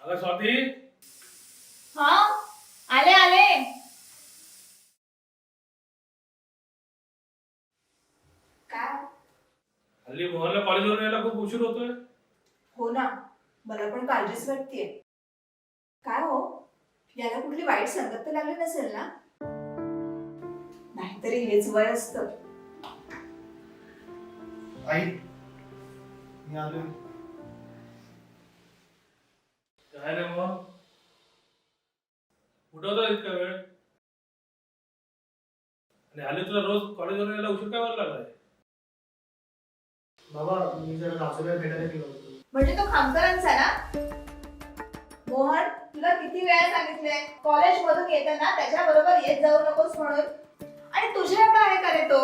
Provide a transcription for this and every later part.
अगं स्वाती. हा आले आले. काय? हल्ली मोहनला कॉलेजवर यायला खूप उशीर होतोय. हो ना मला पण काळजीच वाटतेय. काय हो? याला कुठली वाईट संगत तर लागली नसेल ना? नाहीतरी हेच वय असत. आई मी आलोय. काय रे मग? कुठं होता इतका वेळ? आणि हल्ली तुला रोज कॉलेजवरून यायला उशीर काय व्हायला लागलाय? बाबा मी जरा राजूला भेटायला गेलो होतो. म्हणजे तो खामकरांचा ना? मोहन? तुला किती वेळा सांगितलंय? कॉलेज मधून येताना त्याच्या बरोबर येत जाऊ नकोस म्हणून. आणि तुझ्या एवढा आहे का रे तो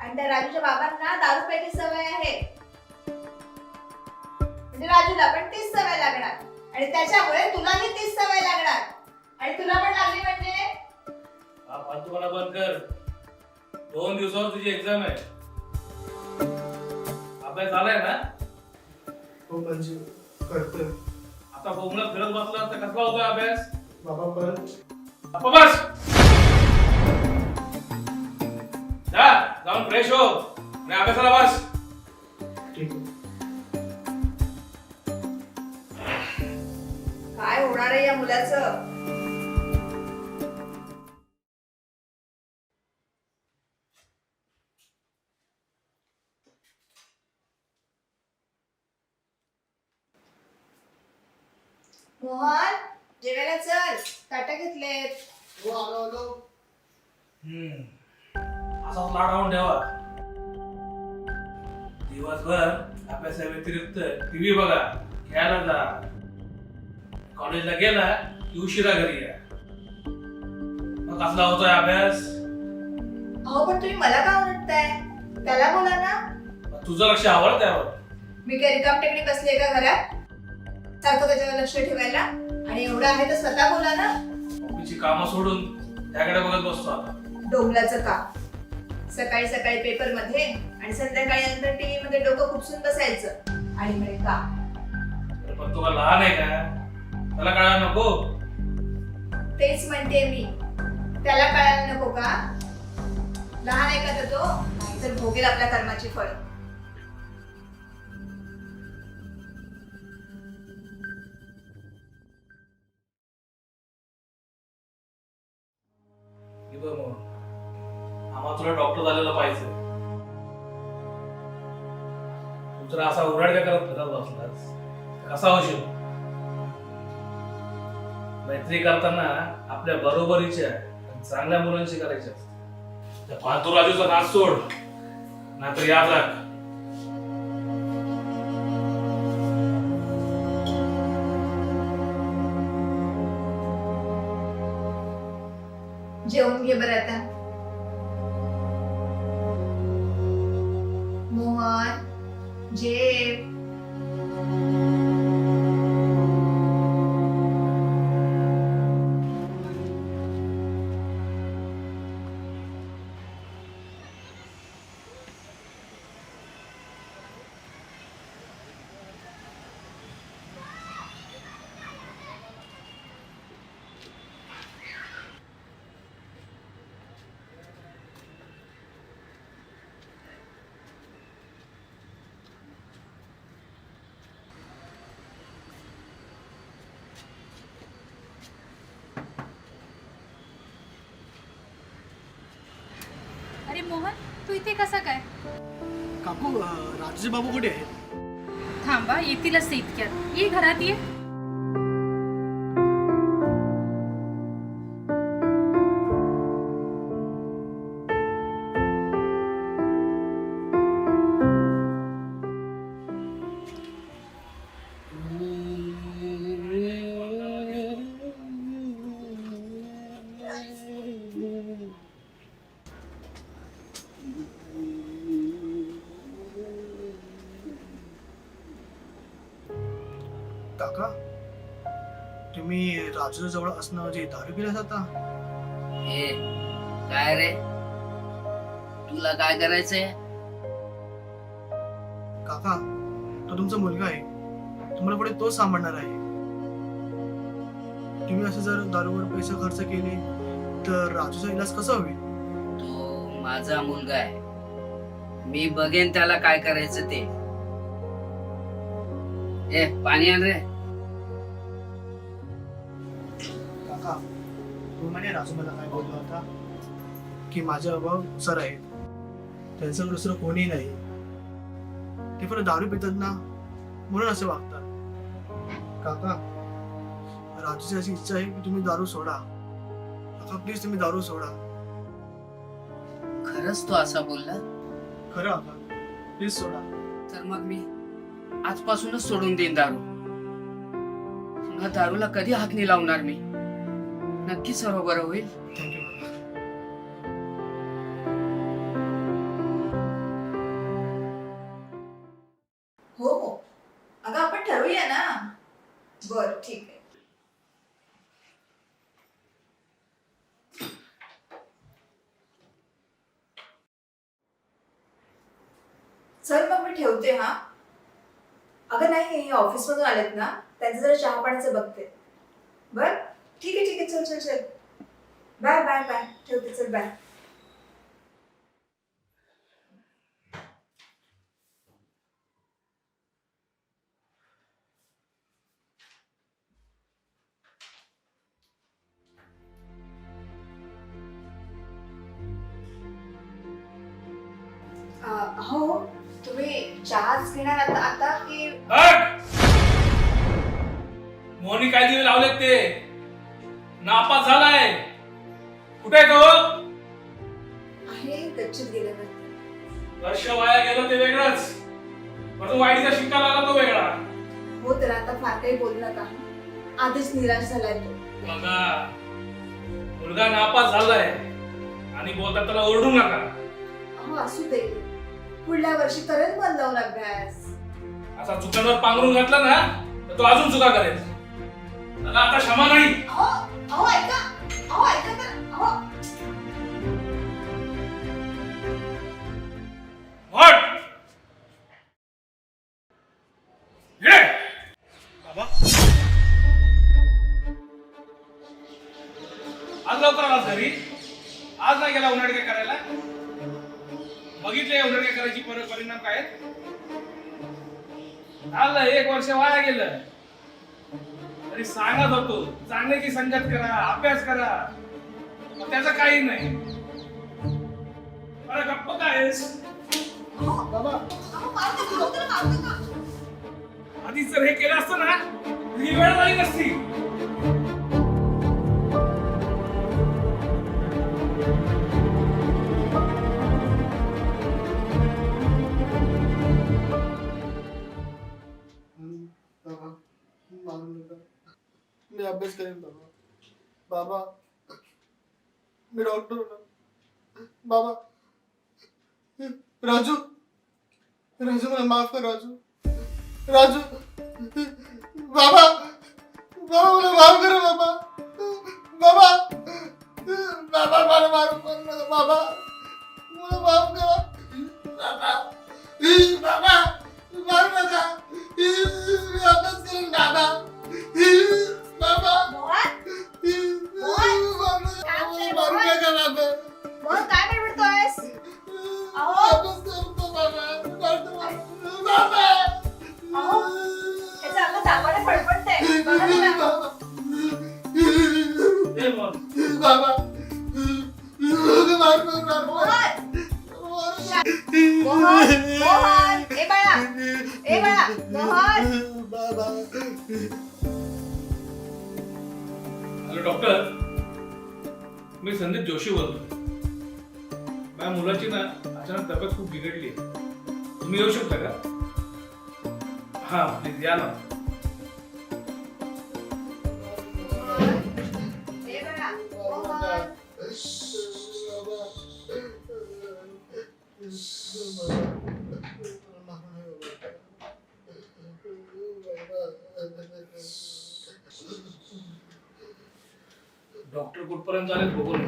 आणि त्या राजूच्या बाबांना दारू प्यायची सवय आहे. म्हणजे राजूला पण तीच सवय लागणार. आणि त्याच्यामुळे तुलाही तीच सवय लागणार. आणि तुला पण लागली म्हणजे? हा फालतूपणा बंद कर. दोन दिवसावर तुझी एक्झाम आहे. अभ्यास झालाय ना? हो म्हणजे करतोय. आता बोंबलत फिरत बसला तर कसला होतोय अभ्यास? बाबा परत. अप्पा बस! जा जाऊन फ्रेश हो. आणि अभ्यासाला बस. ठीक आहे. काय होणार आहे या मुलाचं? मोहन जेवायला चल. ताटा घेतलेत. हो आलो आलो. हम्म. असाच लाडावून ठेवा. दिवसभर अभ्यासा व्यतिरिक्त टीव्ही बघा खेळायला जा. कॉलेजला गेला की उशिरा घरी या. मग कसला होतोय अभ्यास? अहो पण तुम्ही मला का ओरडताय? त्याला बोला ना. मग तुझं लक्ष आवड त्यावर मी काय रिकाम टेकडी बसली का घरात? सारखं त्याच्यावर लक्ष ठेवायला. आणि एवढं आहे तर स्वतः बोला ना. ऑफिसची कामं सोडून त्याकडे बघत बसतो आता. डोंगलाचं का सकाळी सकाळी पेपरमध्ये आणि संध्याकाळी नंतर टीव्ही मध्ये डोकं खुपसून बसायचं. आणि म्हणे अरे पण तुला लहान आहे का? त्याला कळायला नको. तेच म्हणते मी. त्याला कळायला नको का? लहान आहे का तर तो? नाहीतर भोगेल आपल्या कर्माची फळ. आम्हाला तुला झालेला पाहिजे. तू जर असा उराडका करत फिरत बसलास. कसा होशील? मैत्री करताना आपल्या बरोबरीच्या चांगल्या मुलांशी करायची असते. त्या फालतू राजूचा नाच सोड. नाहीतर याद राख. जेवून घे बरं आता. मोहन मोहन तू इथे कसा काय? काकू राजूचे बाबू कुठे आहेत? थांबा येतीलच ते इतक्यात. ये घरात ये. तुम्ही राजू जवळ असणं म्हणजे दारू पिलास आता? ए काय रे? तुला काय करायचंय? काका तो तुमचा मुलगा आहे. तुम्हाला पुढे तोच सांभाळणार आहे. तुम्ही असं जर दारूवर पैसे खर्च केले तर राजूचा इलाज कसा होईल? तो माझा मुलगा आहे. मी बघेन त्याला काय करायचं ते. ए पाणी आण रे. तू म्हणे राजू मला काय बोलला होता? की माझे अभाव सर आहेत. त्यांचं दुसरं कोणी नाही. ते फक्त दारू पितात ना म्हणून असं वागतात. काका राजूची अशी इच्छा आहे की तुम्ही दारू सोडा. काका प्लीज तुम्ही दारू सोडा. खरंच तो असा बोलला? खरं काका. प्लीज सोडा. तर मग मी आजपासूनच सोडून देईन दारू. पुन्हा दारूला कधी हात नाही लावणार मी? नक्की सर्व बरं होईल. थँक्यू हो हो. अगं आपण ठरवूया ना. बर ठीक आहे. चल मग मी ठेवते हा. अगं नाही हे ऑफिस मधून आलेत ना. अं, हो तुम्ही चहाच घेणार आता आता की! मोहनी काय दिवे लावलेत ते. नापास झालाय. कुठे आहे तो? आहे गच्चीत गेल्यावर. वर्ष वाया गेलं ते वेगळंच. पण तो वाईटीचा शिक्का लागला तो वेगळा. हो तर आता फार काही बोलू नका. आधीच निराश झालाय तो. बघा. मुलगा नापास झालाय. आणि बोलता त्याला ओरडू नका. अहो असू दे. पुढल्या वर्षी करेल मन लावून अभ्यास. असा चुकांवर पांघरून घातला ना तर तो अजून चुका करेल. त्याला आता क्षमा नाही. अहो अहो ऐका. अहो ऐका तर अहो. हट! परिणाम काय? झालं एक वर्ष वाया गेलं. तरी सांगत होतो चांगल्याची संगत करा अभ्यास करा. त्याचं काही नाही. बरं गप्प काय. आधीच जर हे केलं असतं ना ही वेळ झाली नसती. बाबा मारू नका मी अभ्यास करेन बाबा। बाबा मी डॉक्टर होणार बाबा राजू राजू मला माफ कर राजू। राजू बाबा बाबा। मोहन ए बाळा ए बाळा मोहन बाबा हॅलो डॉक्टर मी संदीप जोशी बोलतो माझ्या मुलाची ना अचानक तब्येत खूप बिघडली तुम्ही येऊ शकता का हा प्लीज या ना ए बाळा मोहन डॉक्टर कुठपर्यंत आले बघून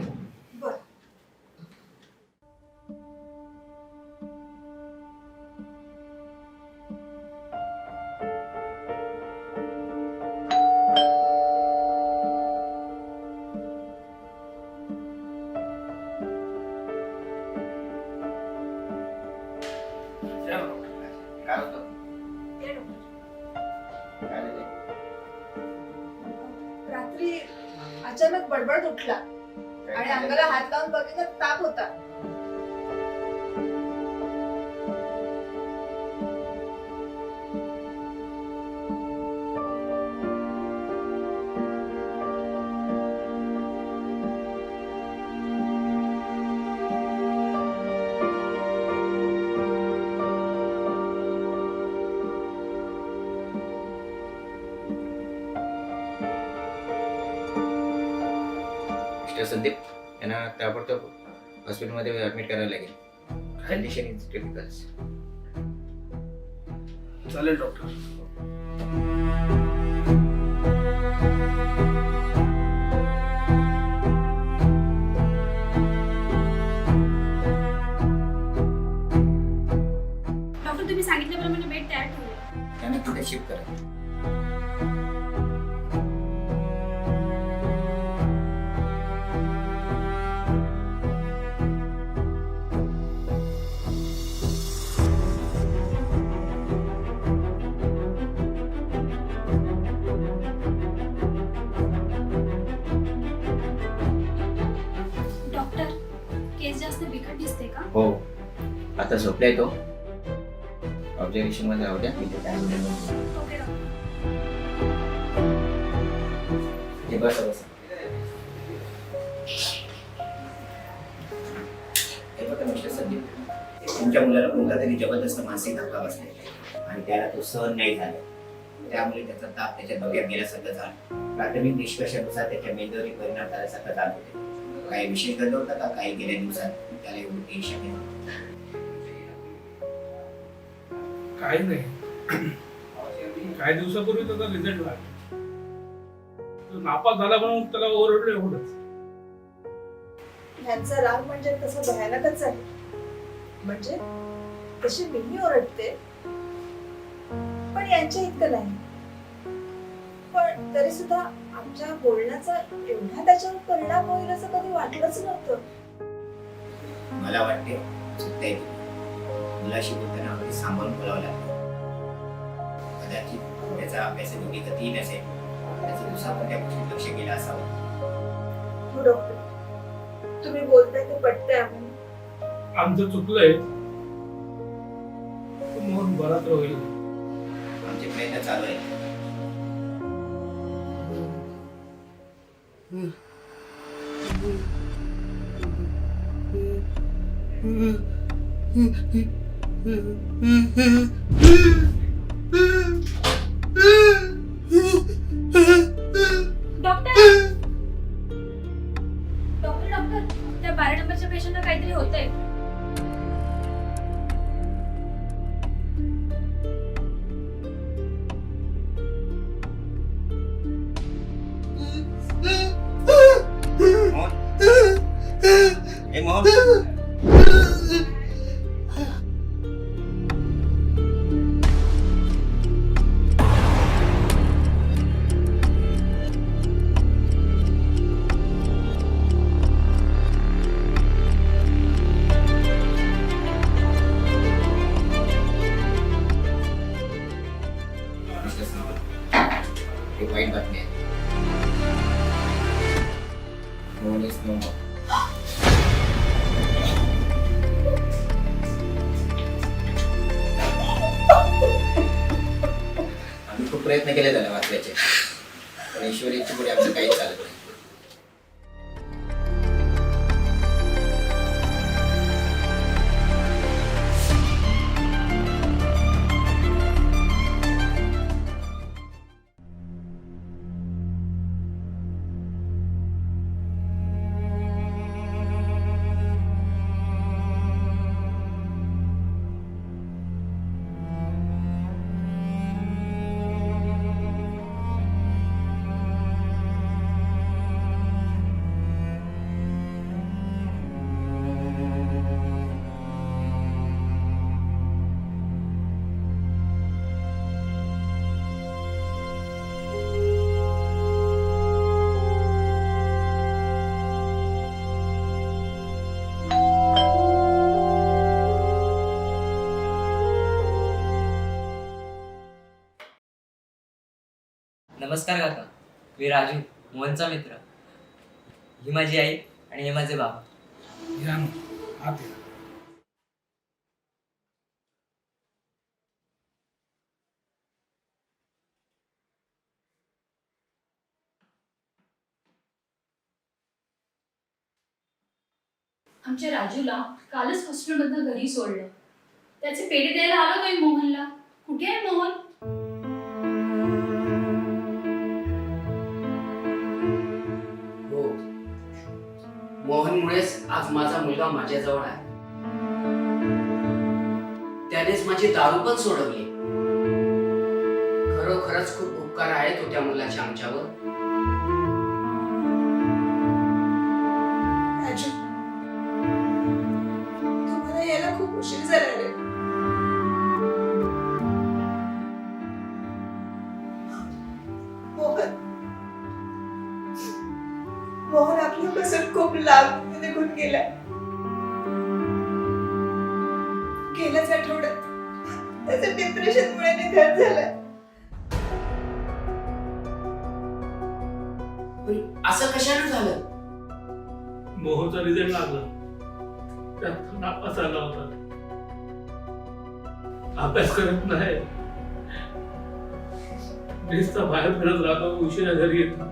संदीप यांना ताबडतोब हॉस्पिटलमध्ये ऍडमिट करायला लागेल. कंडिशन इज क्रिटिकल चालेल डॉक्टर डॉक्टर तुम्ही सांगितल्याप्रमाणे बेड तयार ठेवले त्यांना पुढे शिफ्ट करा. जास्त बिकट दिसते का? हो. आता झोपलाय तो. ऑब्झर्वेशनमध्ये राहू द्या. मी ते काय म्हणतो. Okay doctor. हे बसा बसा. हे बघा मिस्टर संदीप. तुमच्या मुलाला कोणता तरी जबरदस्त मानसिक धक्का बसला आणि त्याला तो सहन नाही झाला. त्यामुळे त्याचा ताप त्याच्या डोक्यात गेल्यासारखं झालं. प्राथमिक निष्कर्षानुसार त्याच्या मेंदूवरील परिणाम झाल्यासारखं जात होते काही विशेष घडलं होतं का? काही गेल्या दिवसात त्याला एवढं टेन्शन काही नाही. काही दिवसापूर्वी त्याचा रिझल्ट लागला तो नापास झाला म्हणून त्याला ओरडलो एवढंच. ह्यांचा राग म्हणजे तसं भयानकच आहे. म्हणजे तशी मीही ओरडते पण यांच्या इतकं नाही. पण तरी सुद्धा आमच्या बोलण्याचा एवढा त्याच्यावर परिणाम होईल असं कधी वाटलंच नव्हतं. मला वाटते चुकताय. मुलाशी बोलताना अगदी सांभाळून बोलावं लागतं. कदाचित त्याचा अभ्यास योग्य गती नसेल त्याचं दिवसा पण त्या गोष्टीत लक्ष गेलं असावं. हो डॉक्टर. तुम्ही बोलताय ते पटतंय आमचं चुकलंय. तो मोहन बरा तर होईल. आमचे प्रयत्न चालू आहेत. Mm-hmm. नमस्कार काका. मी राजू मोहनचा मित्र. ही माझी आई आणि हे माझे बाबा. आत या. आमच्या राजूला कालच हॉस्पिटलमधनं घरी सोडलं. त्याचे पेढे द्यायला आलो नाही मोहनला? कुठे आहे मोहन? मोहनमुळेच आज माझा मुलगा माझ्याजवळ आहे. त्यानेच माझी दारू पण सोडवली. खरोखरच खूप उपकार आहेत हो त्या मुलाच्या आमच्यावर. मोहनचा रिझल्ट लागला. त्यात नापास आला होता. अभ्यास करत नाही. नुसता बाहेर फिरत राहतो उशिरा घरी येतो.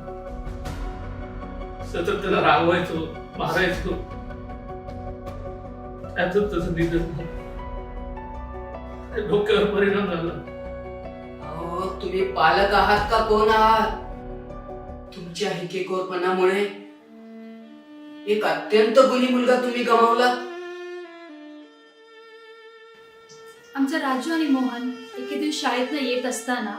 सतत त्याला रागवायचो मारायचो. त्याच तसं निघत डोक्यावर परिणाम झाला. अहो तुम्ही पालक आहात का कोण आहात? तुमच्या हिकेकोरपणामुळे एक अत्यंत गुणी मुलगा तुम्ही गमावला आमचा राजू आणि मोहन एके दिवस शाळेतनं येत असताना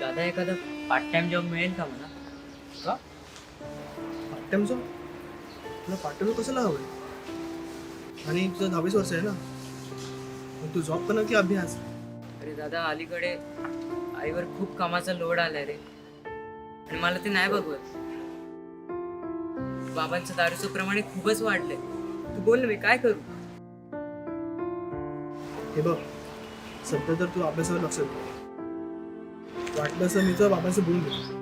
दादा एखादा पार्ट टाइम जॉब मिळेल का मला? पार्ट टाइम जॉब तुला पार्ट टाइम कसं हवं आणि तुझं दहावीस वर्ष आहे ना? मग तू जॉब करणार की अभ्यास? अरे दादा अलीकडे आईवर खूप कामाचा लोड आलाय रे. आणि मला ते नाही बघवत. बाबांचं दारूचं प्रमाण हे खूपच वाढलंय. तू बोल ना मी काय करू? हे बघ सध्या तर तू अभ्यासावर लक्ष दे. वाटलं असं मी तर बाबांचं बोलून घेतो.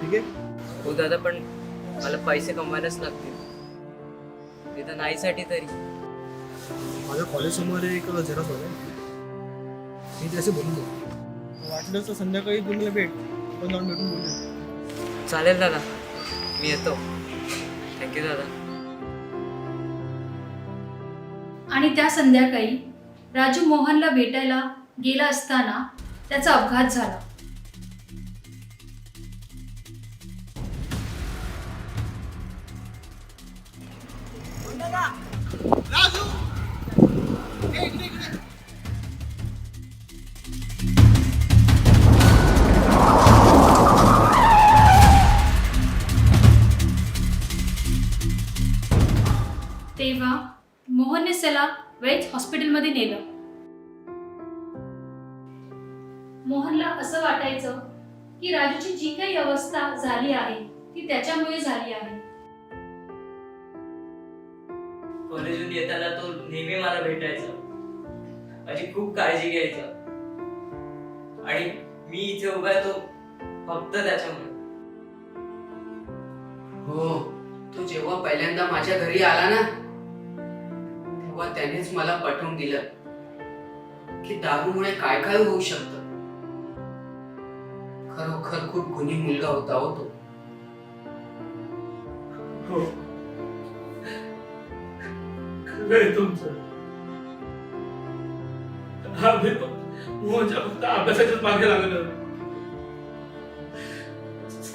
ठीक आहे? हो दादा पण मला पैसे कमवायलाच लागतील. निदान आईसाठी तरी. माझ्या कॉलेजसमोर एक झेरॉक्स होता. मी त्याचे बोलून देतो वाटलं तर संध्याकाळी तू मला भेट आपण जाऊन भेटून बोलू चालेल दादा मी येतो. थँक्यू दादा. आणि त्या संध्याकाळी राजू मोहनला भेटायला गेला असताना त्याचा अपघात झाला. तेव्हा मोहनने त्याला वेळेत हॉस्पिटलमध्ये नेलं. मोहनला असं वाटायचं की राजूची जी काही अवस्था झाली आहे ती त्याच्यामुळे झाली आहे. कॉलेजून येताना तो नेहमी मला भेटायचा. माझी खूप काळजी घ्यायचा. आणि मी इथे उभा तो फक्त त्याच्यामुळे. हो तो जेव्हा पहिल्यांदा माझ्या घरी आला ना तेव्हा त्यानेच मला पटवून दिलं की दारूमुळे काय काय होऊ शकतं. खरोखर खूप गुणी मुलगा होता हो तो. हो. तुमचं. फक्त अभ्यासाच्याच मागे लागलं.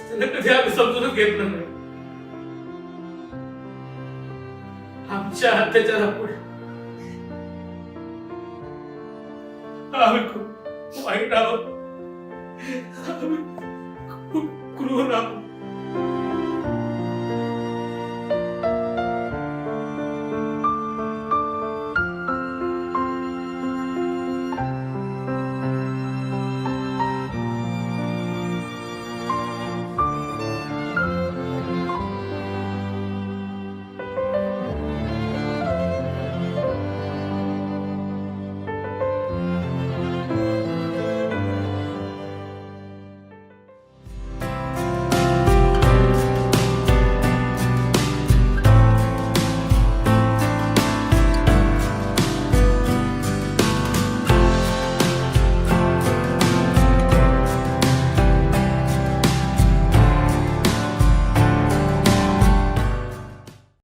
त्याला कधी आम्ही समजूनच घेतलं नाही. आमच्या अत्याचारापुढे खूप